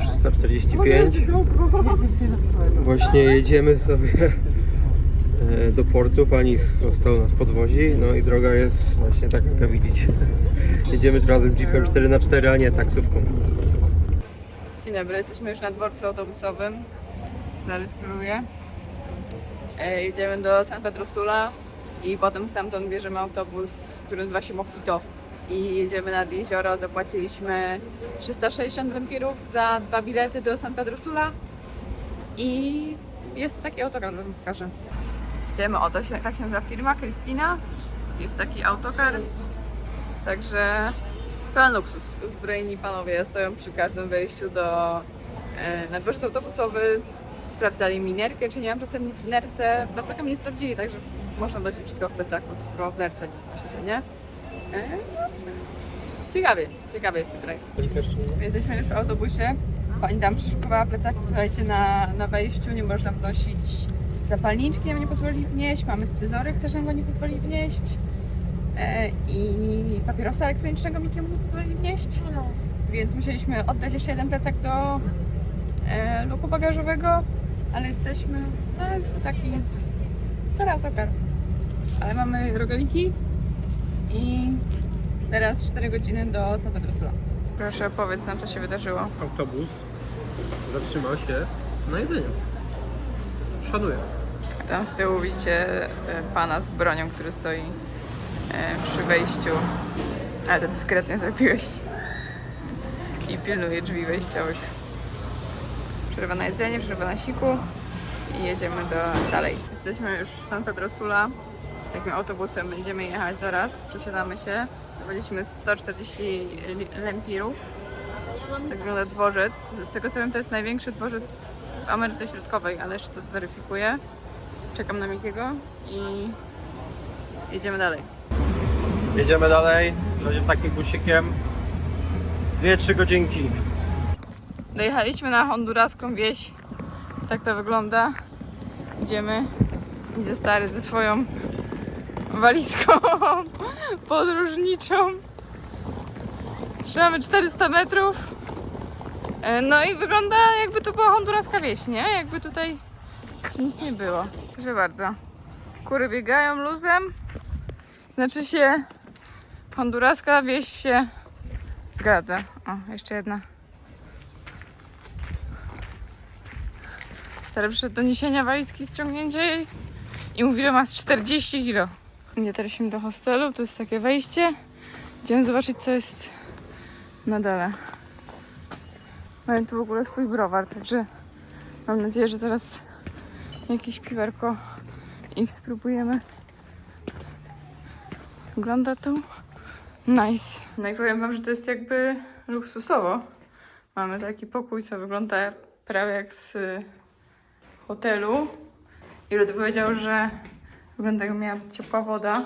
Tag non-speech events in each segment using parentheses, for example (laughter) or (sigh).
jest 6.45. Właśnie jedziemy sobie (laughs) e, do portu. Pani z hostelu nas podwozi. No i droga jest właśnie taka, jak widzicie. (laughs) Jedziemy tym razem jeepem 4x4, a nie taksówką. Dzień dobry, jesteśmy już na dworcu autobusowym. Zaraz kieruję. E, jedziemy do San Pedro Sula i potem stamtąd bierzemy autobus, który nazywa się Mojito. I jedziemy nad jezioro. Zapłaciliśmy 360 empirów za dwa bilety do San Pedro Sula. I jest to taki autokar, wam pokażę. Idziemy, o to się, tak się nazywa firma, Christina. Jest taki autokar. Także Pełen luksus. Uzbrojeni panowie stoją przy każdym wejściu do e, na dworzec autobusowy. Sprawdzali mi nerkę, czy nie mam czasem nic w nerce. Plecaka mi nie sprawdzili, także można nosić wszystko w plecaku, tylko w nerce nie nie? Ciekawie, ciekawie jest ten kraj. Jesteśmy już w autobusie. Pani tam przyszykowała plecaki, słuchajcie, na, na wejściu. Nie można wnosić zapalniczki, nam nie pozwoli wnieść, mamy scyzoryk, też nam go nie pozwoli wnieść. E, i papierosa elektronicznego mi nie pozwoli wnieść, więc musieliśmy oddać jeszcze jeden plecak do e, luku bagażowego, ale jesteśmy, no jest to taki stary autokar, ale mamy rogaliki i teraz 4 godziny do San Pedro Sula. Proszę opowiedz nam, co się wydarzyło. Autobus zatrzymał się na jedzeniu. Szanuję. Tam z tyłu widzicie e, pana z bronią, który stoi e, przy wejściu, ale to dyskretnie zrobiłeś. I pilnuje drzwi wejściowych. Przerwa na jedzenie, przerwa na siku i jedziemy do, dalej. Jesteśmy już w San Pedro Sula. Takim autobusem będziemy jechać zaraz. Przesiadamy się. Zapłaciliśmy 140 li- lempirów. Tak wygląda dworzec. Z tego co wiem, to jest największy dworzec w Ameryce Środkowej, ale jeszcze to zweryfikuję. Czekam na Mikiego i jedziemy dalej. Jedziemy dalej. Będziemy takim busikiem. 2-3 godzinki. Dojechaliśmy na honduraską wieś. Tak to wygląda. Idziemy. Idzie stary ze swoją walizką (laughs) podróżniczą. Trzymamy 400 metrów. E, No i wygląda jakby to była honduraska wieś, nie? Jakby tutaj nic nie było. Proszę bardzo. Kury biegają luzem. Znaczy się honduraska wieś się zgadza. O, jeszcze jedna. Stary przyszedł do niesienia walizki, ściągnięcie jej i mówi, że ma z 40 kg. Nie do hostelu, tu jest takie wejście. Idziemy zobaczyć, co jest na dole. Mają tu w ogóle swój browar, także mam nadzieję, że zaraz jakieś piwerko ich spróbujemy. Wygląda tu nice. No i powiem wam, że to jest jakby luksusowo. Mamy taki pokój, co wygląda prawie jak z hotelu. I Rudy powiedział, że wygląda jakby miała być ciepła woda.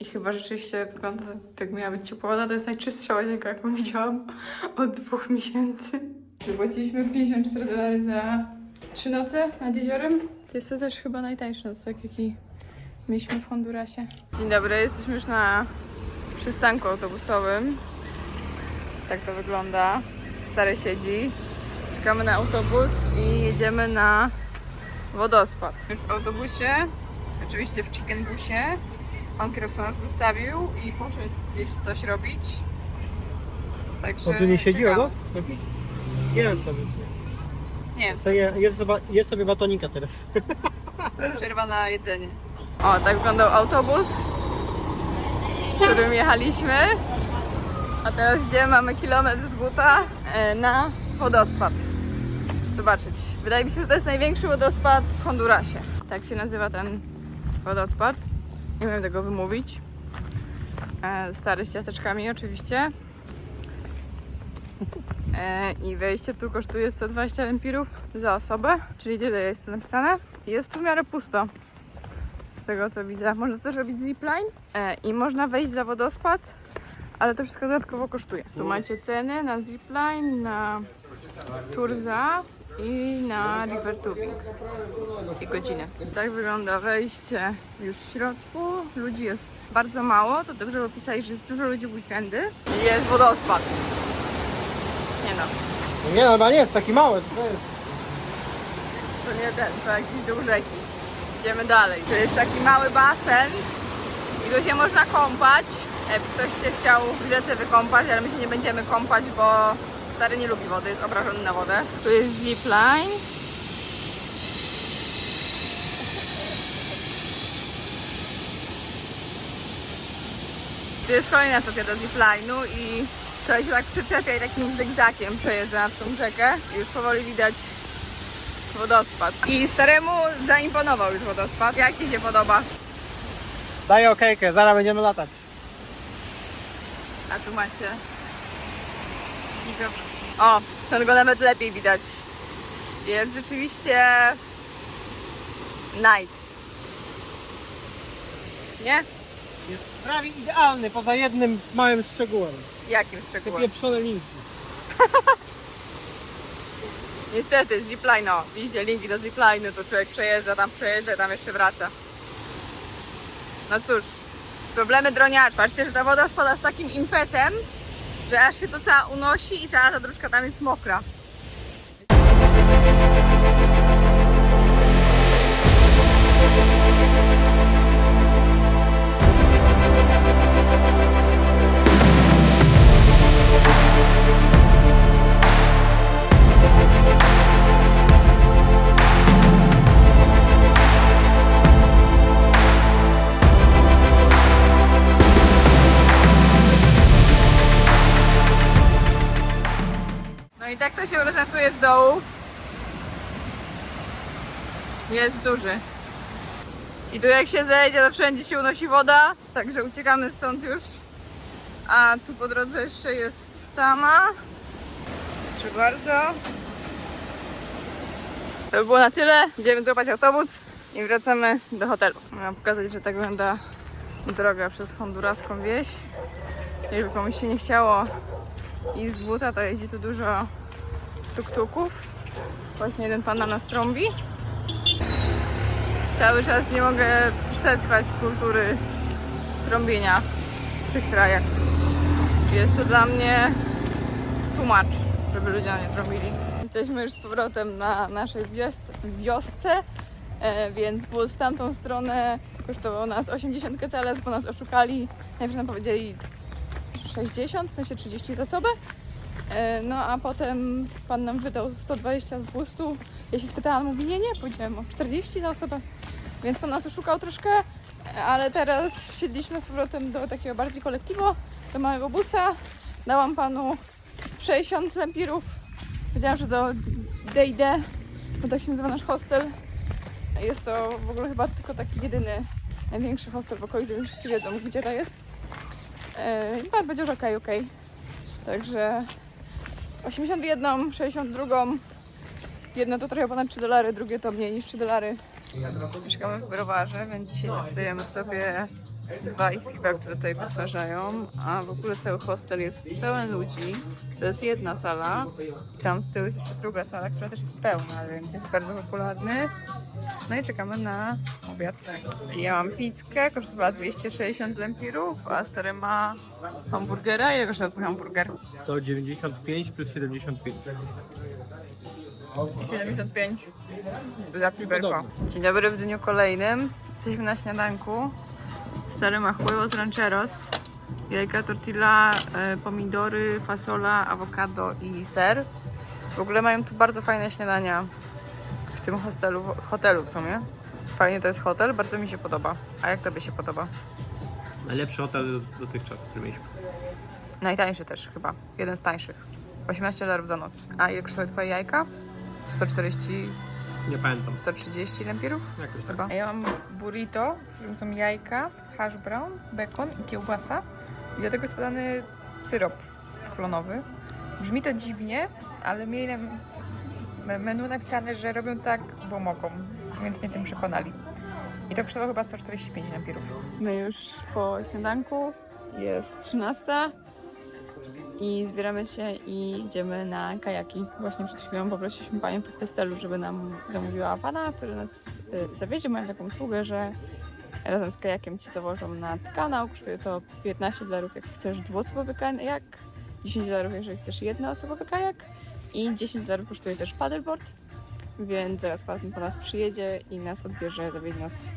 I chyba rzeczywiście wygląda tak, jak miała być ciepła woda. To jest najczystsza łazienka, jaką widziałam od dwóch miesięcy. Zapłaciliśmy 54 dolary za trzy noce nad jeziorem. To jest to też chyba najtańszy nocleg, jaki mieliśmy w Hondurasie. Dzień dobry, jesteśmy już na przystanku autobusowym. Tak to wygląda. Stary siedzi. Czekamy na autobus i jedziemy na wodospad. Już w autobusie, oczywiście w chicken busie. Pan nas zostawił i poszedł gdzieś coś robić. Także On tu nie siedzi czekamy. obok? Jest sobie. Nie, Co je- Jest, zoba- jest sobie batonika teraz. (laughs) przerwa na jedzenie. O, tak wyglądał autobus, którym jechaliśmy. A teraz idziemy, mamy kilometr z buta e, na wodospad. Zobaczyć. Wydaje mi się, że to jest największy wodospad w Hondurasie. Tak się nazywa ten wodospad. Nie wiem tego wymówić. E, Stary z ciasteczkami oczywiście. E, I wejście tu kosztuje 120 lempirów za osobę, czyli tyle jest napisane. Jest tu w miarę pusto. Z tego co widzę. Można też robić zipline e, i można wejść za wodospad, ale to wszystko dodatkowo kosztuje. Tu macie ceny na zipline, na Turza i na River Tubing. I godzinę. Tak wygląda wejście już w środku. Ludzi jest bardzo mało. To dobrze opisali, że jest dużo ludzi w weekendy. I jest wodospad. Nie no. Nie, no chyba nie jest taki mały. To jest. To nie ten, to jakiś dół rzeki. Idziemy dalej. To jest taki mały basen i tu się można kąpać. Jakby ktoś się chciał w rzece wykąpać, ale my się nie będziemy kąpać, bo stary nie lubi wody, jest obrażony na wodę. Tu jest zipline. Tu jest kolejna stacja do zipline'u i człowiek się tak przyczepia i takim zygzakiem przejeżdża nad tą rzekę. I już powoli widać wodospad. I staremu zaimponował już wodospad. Jak Ci się podoba? Daję okejkę, zaraz będziemy latać. A tu macie O, stąd go nawet lepiej widać. Jest rzeczywiście nice. Nie? Jest prawie idealny, poza jednym małym szczegółem. Jakim Te szczegółem? pieprzone linki. (laughs) Niestety, zipline, o. Widzicie linki do zipline'u, to człowiek przejeżdża, tam przejeżdża, tam jeszcze wraca. No cóż, problemy droniarzy. Patrzcie, że ta woda spada z takim impetem, że aż się to cała unosi i cała ta dróżka tam jest mokra. Dołu. Jest duży. I tu jak się zejdzie, to wszędzie się unosi woda, także uciekamy stąd już. A tu po drodze jeszcze jest tama. Proszę bardzo. To by było na tyle. Idziemy złapać autobus i wracamy do hotelu. Miałam pokazać, że tak wygląda droga przez honduraską wieś. Jakby komuś się nie chciało i z buta to jeździ tu dużo tuk-tuków. Właśnie jeden pan na nas trąbi. Cały czas nie mogę przetrwać kultury trąbienia w tych krajach. Jest to dla mnie tłumacz, żeby ludzie na mnie trąbili. Jesteśmy już z powrotem na naszej wiosce, e, więc but w tamtą stronę kosztował nas 80 keceles, bo nas oszukali. Najpierw nam powiedzieli 60, w sensie 30 za osobę. E, No a potem pan nam wydał 120 z 200. Ja się spytałam, mówi nie, nie, powiedziałem o 40 za osobę. Więc pan nas oszukał troszkę, ale teraz wsiedliśmy z powrotem do takiego bardziej kolektywo, do małego busa. Dałam panu 60 lempirów. Powiedziałam, że do D&D, bo tak się nazywa nasz hostel. Jest to w ogóle chyba tylko taki jedyny, największy hostel w okolicy, wszyscy wiedzą, gdzie to jest. E, I pan powiedział, że okej, okej. Także 81, 62. Jedno to trochę ponad 3 dolary, drugie to mniej niż 3 dolary. Mieszkamy w browarze, więc dzisiaj testujemy sobie dwa ich piwa, które tutaj wytwarzają. A w ogóle cały hostel jest pełen ludzi. To jest jedna sala. Tam z tyłu jest jeszcze druga sala, która też jest pełna, więc jest bardzo popularny. No i czekamy na obiad. Ja mam pizzkę, kosztowała 260 lempirów, a stary ma hamburgera. Ile kosztuje twój hamburger? 195 plus 75. 75 za piwerko. Dzień dobry w dniu kolejnym. Jesteśmy na śniadanku. Stary ma huevos rancheros, jajka tortilla, e, pomidory, fasola, awokado i ser. W ogóle mają tu bardzo fajne śniadania w tym hostelu, hotelu w sumie. Fajnie to jest hotel, bardzo mi się podoba. A jak tobie się podoba? Najlepszy hotel dotychczas, który mieliśmy. Najtańszy też chyba. Jeden z tańszych. 18 dolarów za noc. A ile kosztują twoje jajka? 140 Nie pamiętam. 130 lempirów? Jakoś tak. Chyba. A ja mam burrito, w którym są jajka, hash brown, bekon i kiełbasa. I do tego jest podany syrop klonowy. Brzmi to dziwnie, ale mieli na me- menu napisane, że robią tak, bo mogą, więc mnie tym przekonali. I to kosztowało chyba 145 lampirów. My już po śniadanku, jest 13 i zbieramy się i idziemy na kajaki. Właśnie przed chwilą poprosiliśmy panią w hostelu, żeby nam zamówiła pana, który nas y, zawiezie. Mają taką usługę, że razem z kajakiem ci zawożą nad kanał. Kosztuje to 15 dolarów, jak chcesz dwuosobowy kajak, 10 dolarów, jeżeli chcesz jednoosobowy kajak I 10 dolarów kosztuje też paddleboard, więc zaraz pan po nas przyjedzie i nas odbierze, zawiezie nas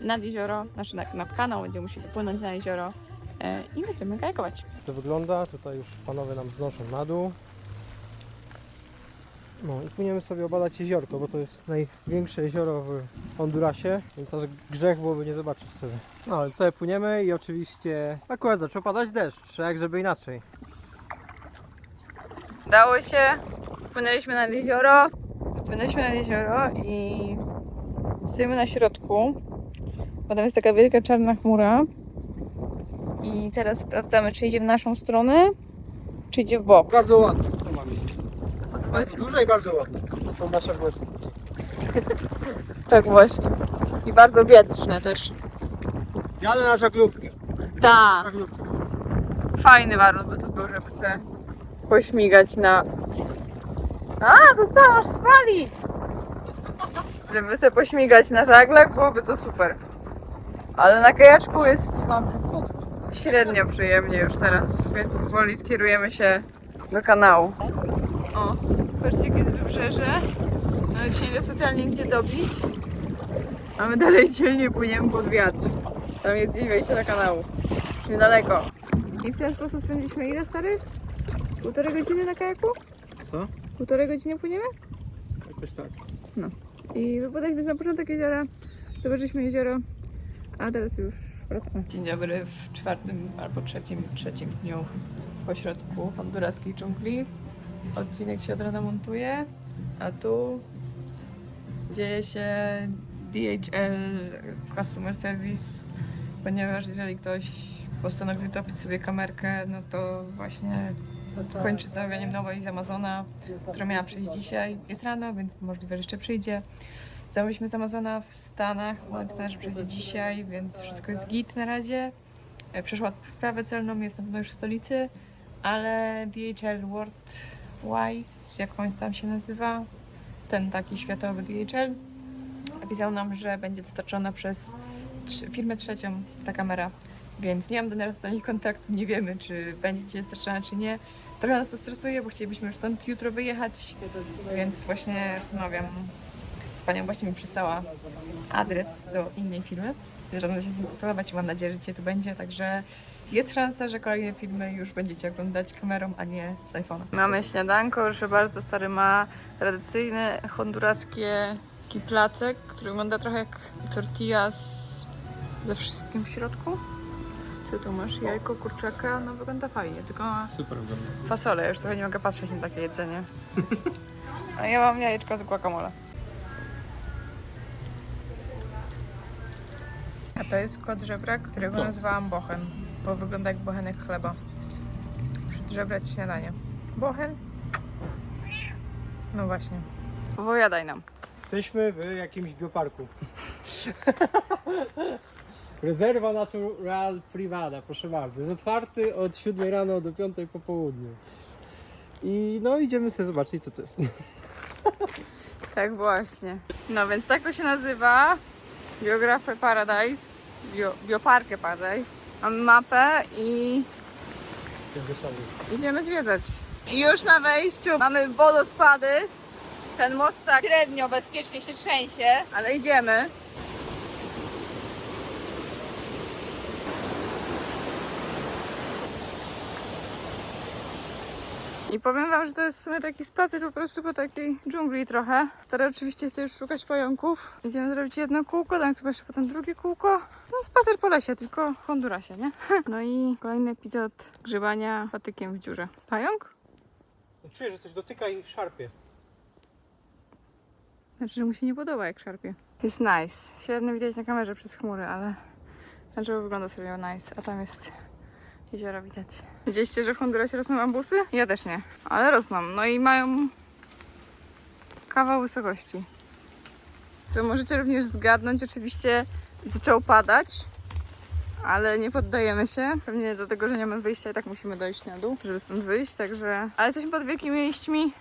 nad jezioro, znaczy na, nad kanał, będziemy musieli płynąć na jezioro e, i będziemy kajakować. To wygląda, tutaj już panowie nam znoszą na dół. No i płyniemy sobie obadać jeziorko, bo to jest największe jezioro w Hondurasie, więc aż grzech byłoby nie zobaczyć sobie. No ale sobie płyniemy i oczywiście akurat zaczął padać deszcz, jak żeby inaczej. Udało się, płynęliśmy nad jezioro, płynęliśmy nad jezioro i stoimy na środku. Potem jest taka wielka czarna chmura i teraz sprawdzamy, czy idzie w naszą stronę, czy idzie w bok. Bardzo ładne, to mamy. Duże i bardzo ładne. To są nasze włosy. (laughs) Tak właśnie. I bardzo wietrzne też. Jadę na żaglówkę. Tak. Żaglówkę. Fajny warun by to był, żeby sobie pośmigać na... A, dostałam aż spali! Żeby sobie pośmigać na żaglach, byłoby to super. Ale na kajaczku jest średnio przyjemnie już teraz, więc powoli skierujemy się do kanału. O, jakie jest wybrzeże. Nawet się nie da specjalnie gdzie dobić. A my dalej dzielnie płyniemy pod wiatr. Tam jest gdzieś wejście do kanału. Niedaleko. I w ten sposób spędziliśmy ile stary? Półtorej godziny na kajaku? Co? Półtorej godziny płyniemy? Jakoś tak. I wypłynęliśmy na początek jeziora, zobaczyliśmy jezioro, a teraz już wracamy. Dzień dobry w czwartym albo trzecim, trzecim dniu pośrodku honduraskiej dżungli. Odcinek się od rana montuje, a tu dzieje się DHL Customer Service, ponieważ jeżeli ktoś postanowił topić sobie kamerkę, no to właśnie kończy zamawianiem nowej z Amazona, która miała przyjść dzisiaj. Jest rano, więc możliwe, że jeszcze przyjdzie. Zamówiliśmy z Amazona w Stanach, było napisane, że przyjdzie dzisiaj, więc wszystko jest git na razie. E, Przeszła wprawę celną, jest na pewno już w stolicy, ale DHL Worldwise, jak on tam się nazywa, ten taki światowy DHL, napisał nam, że będzie dostarczona przez firmę trzecią ta kamera, więc nie mam do teraz do nich kontaktu, nie wiemy, czy będzie dzisiaj dostarczona, czy nie. Trochę nas to stresuje, bo chcielibyśmy już stąd jutro wyjechać, więc właśnie rozmawiam z panią, właśnie mi przysłała adres do innej firmy. Zamierzam się z nim kontaktować i mam nadzieję, że dzisiaj tu będzie, także jest szansa, że kolejne filmy już będziecie oglądać kamerą, a nie z iPhone'a. Mamy śniadanko, proszę bardzo, stary ma tradycyjny honduraskie taki placek, który wygląda trochę jak tortilla z, ze wszystkim w środku. Co tu masz? Jajko, kurczaka, no wygląda fajnie, tylko ma Super wygląda. fasolę, ja już trochę nie mogę patrzeć na takie jedzenie. (laughs) A ja mam jajeczko z guacamole. A to jest kot żebrak, którego Co? nazwałam bochen, bo wygląda jak bochenek chleba. Przedżebrać śniadanie. Bochen? No właśnie. Opowiadaj nam. Jesteśmy w jakimś bioparku. (laughs) Rezerwa Natural Privada, proszę bardzo. Jest otwarty od 7 rano do 5 po południu. I no idziemy sobie zobaczyć co to jest. Tak właśnie. No więc tak to się nazywa. Biografę Paradise. Bio, Bioparkę Paradise. Mamy mapę i idziemy zwiedzać. I już na wejściu mamy wodospady. Ten most tak średnio bezpiecznie się trzęsie, ale idziemy. I powiem wam, że to jest w sumie taki spacer po prostu po takiej dżungli trochę. Teraz oczywiście chcę już szukać pająków. Idziemy zrobić jedno kółko, tam sobie jeszcze potem drugie kółko. No spacer po lesie, tylko w Hondurasie, nie? (laughs) No i kolejny epizod grzebania patykiem w dziurze. Pająk? Czuję, że coś dotyka i szarpie. Znaczy, że mu się nie podoba jak szarpie. Jest nice. Średnio widać na kamerze przez chmury, ale na drzewo wygląda serio nice. A tam jest jezioro widać. Widzieliście, że w Hondurasie rosną bambusy? Ja też nie, ale rosną. No i mają kawał wysokości. Co możecie również zgadnąć, oczywiście zaczęło padać, ale nie poddajemy się. Pewnie dlatego, że nie mamy wyjścia i tak musimy dojść na dół, żeby stąd wyjść, także... Ale jesteśmy pod wielkimi liśćmi,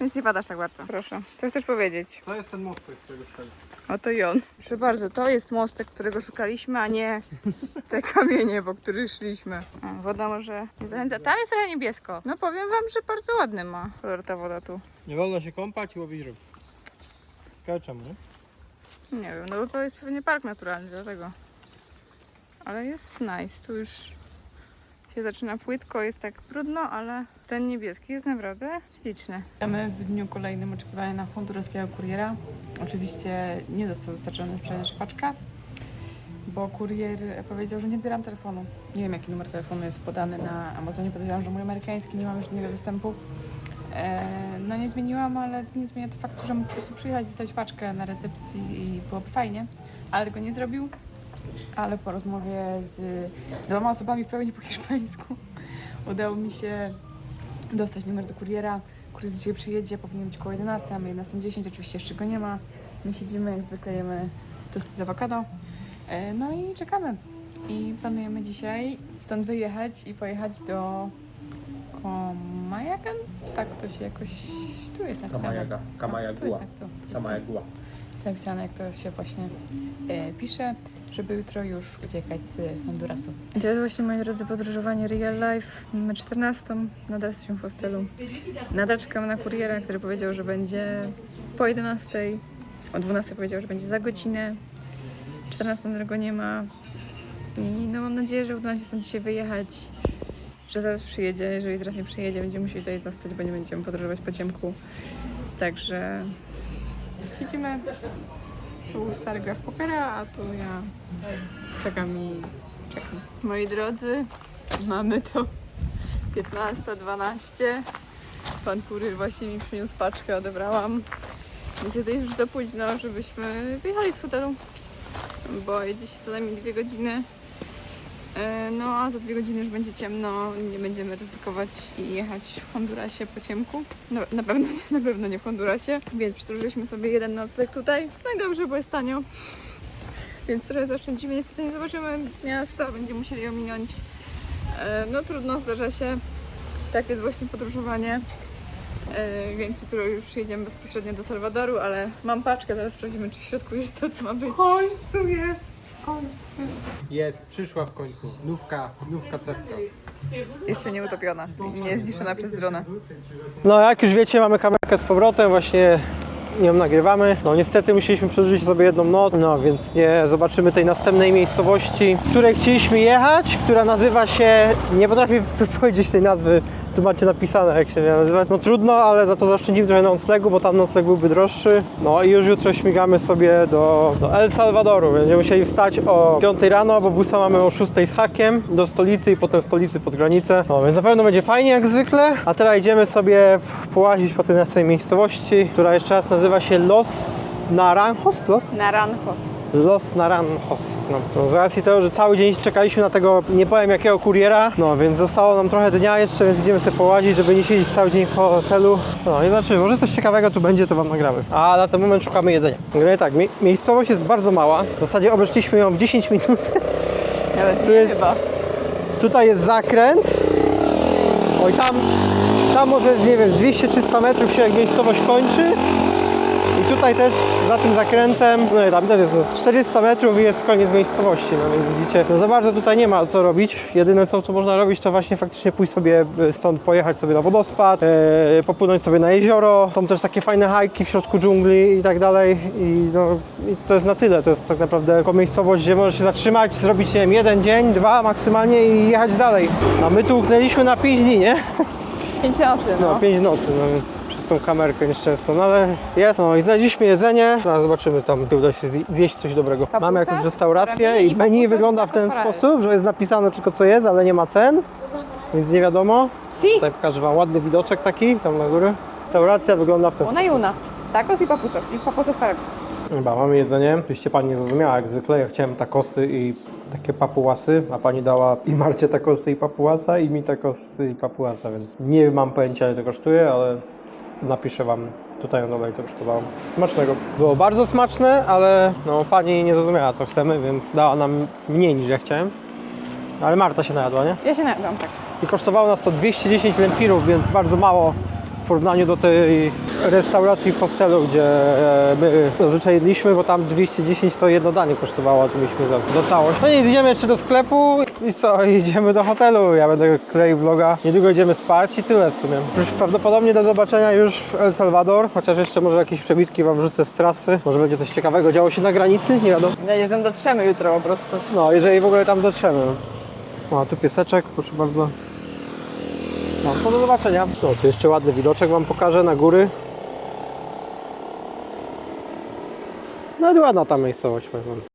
więc nie padasz tak bardzo. Proszę, co chcesz powiedzieć? To jest ten most, którego szukali. Oto i on. Proszę bardzo, to jest mostek, którego szukaliśmy, a nie te kamienie, po których szliśmy. O, woda może nie zachęca. Tam jest trochę niebiesko. No powiem wam, że bardzo ładny ma kolor ta woda tu. Nie wolno się kąpać i łowić ryb. Ciekawe czemu, nie? Nie wiem, no bo to jest pewnie park naturalny, dlatego. Ale jest nice, tu już się zaczyna płytko, jest tak brudno, ale ten niebieski jest naprawdę śliczny. Mamy w dniu kolejnym oczekiwania na honduraskiego kuriera. Oczywiście nie został dostarczony sprzedaż paczka, bo kurier powiedział, że nie odbieram telefonu. Nie wiem, jaki numer telefonu jest podany na Amazonie. Podejrzewam, że mój amerykański, nie mam już do niego dostępu. E, no nie zmieniłam, ale nie zmienia to faktu, że mógł po prostu przyjechać, zostawić paczkę na recepcji i byłoby fajnie, ale tego nie zrobił. Ale po rozmowie z dwoma osobami w pełni po hiszpańsku (laughs) udało mi się dostać numer do kuriera. Kurier dzisiaj przyjedzie, powinien być około 11, a my 11.10, oczywiście jeszcze go nie ma. My siedzimy, jak zwykle jemy tosty z awokado. E, No i czekamy. I planujemy dzisiaj stąd wyjechać i pojechać do Komajagan? Tak to się jakoś... Tu jest napisane. Kamajaga, Tu jest Kamajagua, tak to. Kamajagua. Jest napisane, jak to się właśnie e, pisze, żeby jutro już uciekać z Hondurasu. To jest właśnie, moi drodzy, podróżowanie real life. Mamy 14, nadal jesteśmy w hostelu. Nadal czekamy na kuriera, który powiedział, że będzie po 11. O 12 powiedział, że będzie za godzinę. 14 go nie ma. I no mam nadzieję, że uda nam się stąd dzisiaj wyjechać. Że zaraz przyjedzie. Jeżeli teraz nie przyjedzie, będziemy musieli tutaj zostać, bo nie będziemy podróżować po ciemku. Także siedzimy. Tu stary gra w pokera, a tu ja czekam i czekam. Moi drodzy, mamy to 15.12. Pan kurier właśnie mi przyniósł paczkę, odebrałam. Niestety już za późno, żebyśmy wyjechali z hotelu, bo jedzie się co najmniej dwie godziny. E, No a za dwie godziny już będzie ciemno, nie będziemy ryzykować i jechać w Hondurasie po ciemku. No, na, pewno, na pewno nie w Hondurasie, więc przedłużyliśmy sobie jeden nocleg tutaj. No i dobrze, bo jest tanio. Więc trochę zaoszczędzimy. Niestety nie zobaczymy miasta, będziemy musieli ominąć. E, No trudno, zdarza się. Tak jest właśnie podróżowanie. E, Więc jutro już jedziemy bezpośrednio do Salwadoru, ale mam paczkę, zaraz sprawdzimy, czy w środku jest to, co ma być. W końcu jest! Jest! Przyszła w końcu. Nówka, nówka cewka. Jeszcze nie utopiona i nie zniszczona przez drona. No jak już wiecie, mamy kamerkę z powrotem, właśnie ją nagrywamy. No niestety musieliśmy przedłużyć sobie jedną noc, no więc nie zobaczymy tej następnej miejscowości, w której chcieliśmy jechać, która nazywa się, nie potrafię (laughs) powiedzieć tej nazwy, tu macie napisane jak się miała nazywać. No trudno, ale za to zaoszczędzimy trochę noclegu, bo tam nocleg byłby droższy. No i już jutro śmigamy sobie do, do El Salwadoru. Będziemy musieli wstać o 5 rano, bo busa mamy o 6 z hakiem do stolicy i potem stolicy pod granicę. No więc na pewno będzie fajnie jak zwykle. A teraz idziemy sobie połazić po tej naszej miejscowości, która jeszcze raz nazywa się Los Naranjos? Los? Naranjos. Los Naranjos. No. No, z racji tego, że cały dzień czekaliśmy na tego, nie powiem jakiego kuriera, no więc zostało nam trochę dnia jeszcze, więc idziemy sobie połazić, żeby nie siedzieć cały dzień w hotelu. No i zobaczymy, może coś ciekawego tu będzie, to wam nagramy. A na ten moment szukamy jedzenia. Generalnie tak, mi miejscowość jest bardzo mała, w zasadzie obeszliśmy ją w 10 minut. (laughs) Nawet Tu jest- chyba. Tutaj jest zakręt. Oj, tam, tam może jest, nie wiem, z 200-300 metrów się jak miejscowość kończy. I tutaj też za tym zakrętem, no i tam też jest no, z 400 metrów i jest koniec miejscowości, no więc widzicie, no za bardzo tutaj nie ma co robić. Jedyne co tu można robić to właśnie faktycznie pójść sobie e, stąd, pojechać sobie na wodospad, e, popłynąć sobie na jezioro. Są też takie fajne hajki w środku dżungli i tak dalej i no i to jest na tyle. To jest tak naprawdę tylko miejscowość, gdzie możesz się zatrzymać, zrobić nie wiem, jeden dzień, dwa maksymalnie i jechać dalej. A my tu uknęliśmy na 5 dni, nie? Pięć nocy, No, no. 5 nocy, no więc tą kamerkę nieszczęsną, no ale jest. No i znaleźliśmy jedzenie, zaraz zobaczymy tam, czy uda się zje- zjeść coś dobrego. Papusas, Mamy jakąś restaurację i menu wygląda w ten sposób, że jest napisane tylko co jest, ale nie ma cen, więc nie wiadomo. Si, Tutaj pokażę wam ładny widoczek taki, tam na górę. Restauracja wygląda w ten una sposób. una. Tacos i papusas. I papusas para. Chyba mamy jedzenie. Oczywiście pani nie zrozumiała jak zwykle. Ja chciałem takosy i takie papułasy, a pani dała i Marcie takosy i papułasa i mi takosy i papułasa, więc nie mam pojęcia ile to kosztuje, ale napiszę wam tutaj na dole ile to kosztowało. Smacznego. Było bardzo smaczne, ale no pani nie zrozumiała co chcemy, więc dała nam mniej niż ja chciałem. Ale Marta się najadła, nie? Ja się najadłam, tak. I kosztowało nas to 210 lempirów, więc bardzo mało w porównaniu do tej restauracji w hostelu, gdzie e, my zazwyczaj jedliśmy, bo tam 210 to jedno danie kosztowało, to mieliśmy za, za całość. No i idziemy jeszcze do sklepu i co, idziemy do hotelu. Ja będę kleił vloga. Niedługo idziemy spać i tyle w sumie. Już prawdopodobnie do zobaczenia już w El Salvador, chociaż jeszcze może jakieś przebitki wam wrzucę z trasy. Może będzie coś ciekawego działo się na granicy, nie wiadomo. Że tam dotrzemy jutro po prostu. No, jeżeli w ogóle tam dotrzemy. O, tu pieseczek, proszę bardzo. No, to do zobaczenia. No, tu jeszcze ładny widoczek Wam pokażę na góry. No i ładna ta miejscowość, powiem.